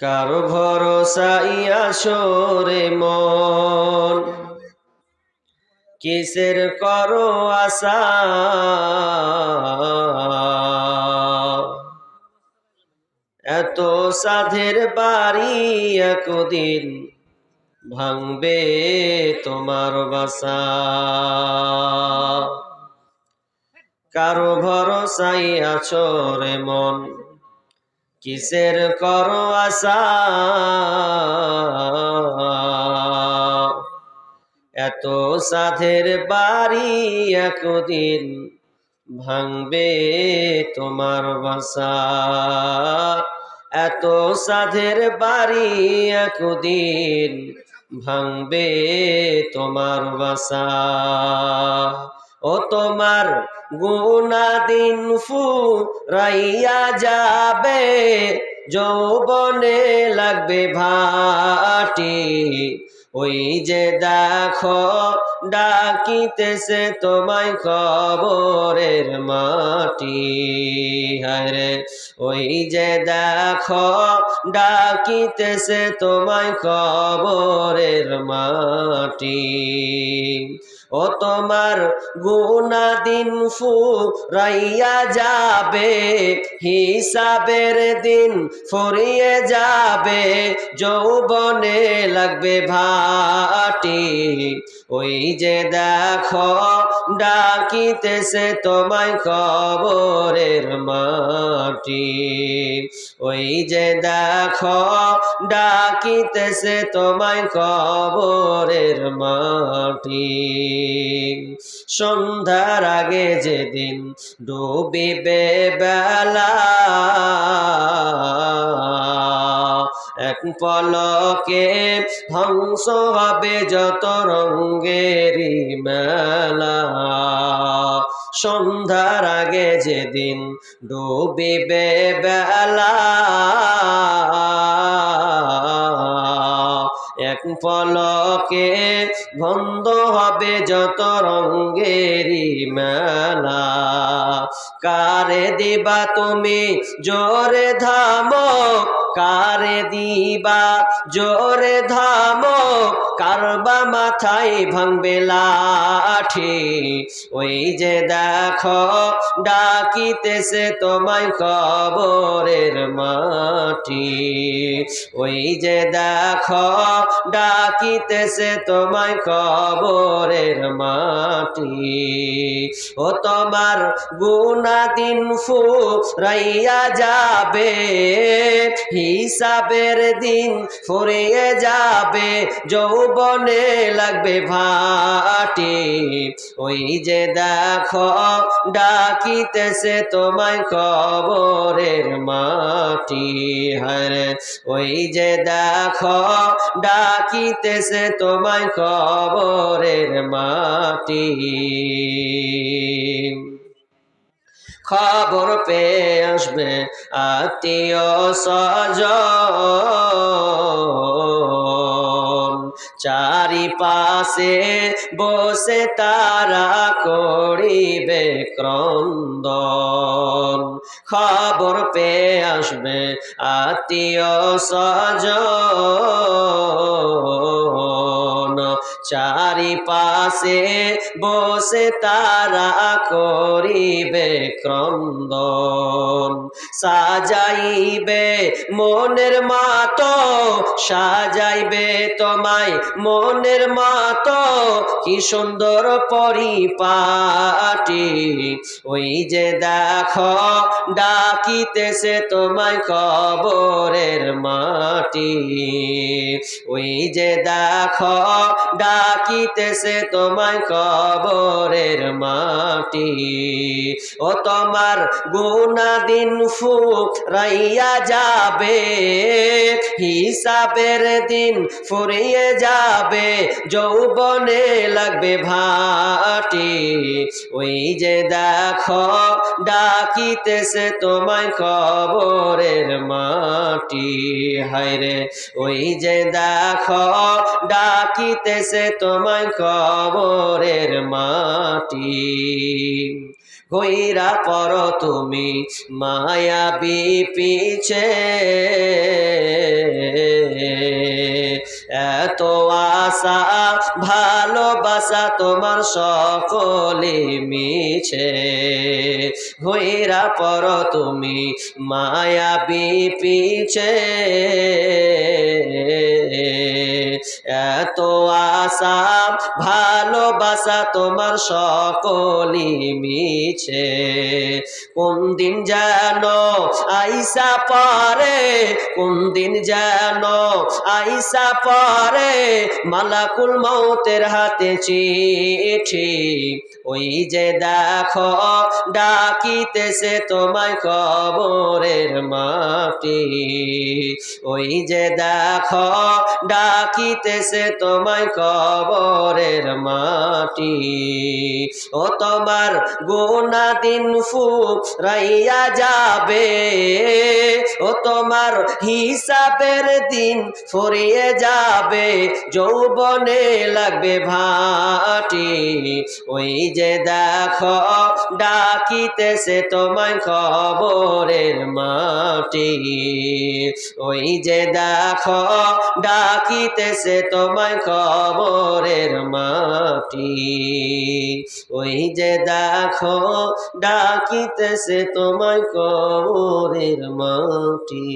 কারও ভরসাই আসরে মন। কিসের করো আশা? এত সাধের বাড়ি একদিন ভাঙবে তোমার বাসা। কারও ভরসাই আছরে মন। কিসের করো আশা? এত সাধের বাড়ি একদিন ভাঙবে তোমার বাসা। এত সাধের বাড়ি একদিন ভাঙবে তোমার বাসা। ও তোমার গুনাদিন ফু রাইয়া যাবে, যৌবনে লাগবে ভাটি। ওই যে দেখো, ডাকিতেছে তোমায় খবরের মাটি। হারে ওই যে দেখো, ডাকিতেছে তোমায় খবরের মাটি। ও তোমার গুনাদিন ফু রাইয়া যাবে, হিসাবের দিন ফুরিয়ে যাবে, যৌবনে লাগবে ভাটি। ওই যে দেখো ডাকিতেছে তোমায় খবরের মাটি। ওই যে দেখো, ডাকিতেছে তোমায় খবরের মাটি। সন্ধ্যার আগে যেদিন ডুবিবে বেলা এক পলকে ধ্বংস হবে যত রঙ্গেরই মেলা। সন্ধ্যার আগে যেদিন ডুবিবে বেলা, এক পলকে বন্ধ হবে যত রঙ্গেরই মেলা। কারে দিবা তুমি জোরে ধামো কারে দিবা, জোরে ধামো, কারবা মাথায় ভাঙবে লাঠি। ওই যে দেখো, ডাকিতেছে তোমায় খবরের মাটি। ওই যে দেখো, ডাকিতেছে তোমায় কবরের মাটি। ও তোমার গুনাদিন ফু রাইয়া যাবে হিসাবের দিন ফুরিয়ে যাবে, যৌবনে লাগবে ভাটি। ওই যে দেখো, ডাকিতেছে তোমায় কবরের মাটি। হরে ওই যে দেখো, ডাকিতেছে তোমায় কবরের মাটি। খবর পেয়ে আসবে আত্মীয় স্বজন। চারিপাশে বসে তারা করিবে ক্রন্দন। খবর পেয়ে আসবে আত্মীয় স্বজন। চারিপাশে বসে তারা করিবে ক্রন্দন। সাজাইবে মনের মাতো, সাজাইবে তোমায় মনের মাতো, কি সুন্দর পরিপাটি। ওই যে দেখো, ডাকিতেছে তোমায় কবরের মাটি। ওই যে দেখো ডাকিতেছে তোমায় কবরের মাটি। ও তোমার গুনাদিন ফুক রাইয়া যাবে। হিসাবের দিন ফুরিয়ে যাবে, যৌবনে লাগবে ভাটি। ওই যে দেখো, ডাকিতেছে তোমায় খবরের মাটি। হায়রে ওই যে দেখো, ডাকিতেছে তোমায় খবরের মাটি। হইরা পর তুমি মায়াবি পিছে এত আশা, ভালোবাসা তোমার সকলে মিছে। হইরা পর তুমি মায়াবি পিছে এত আশা, ভালোবাসা তোমার সকলি মিছে। কোন দিন যেন আইসা পারে, কোন দিন যেন আইসা পারে, মালাকুল মৌতের হাতে চিঠি। ওই যে দেখো, ডাকিতেছে তোমায় কবরের মাটি। ওই যে দেখো ডাকিতেছে তোমায় কবরের মাটি। ও তোমার গোনা দিন ফু রাইয়া যাবে। ও তোমার হিসাবের দিন ফুরিয়ে যাবে। যৌবনে লাগবে ভাটি। ওই যে দেখো, ডাকিতেছে তোমায় খবরের মাটি। ওই যে দেখো, ডাকিতেছে তোমায় খবরের মাটি ওই যে দেখো ডাকিতেছে তোমায় কবরের মাটি।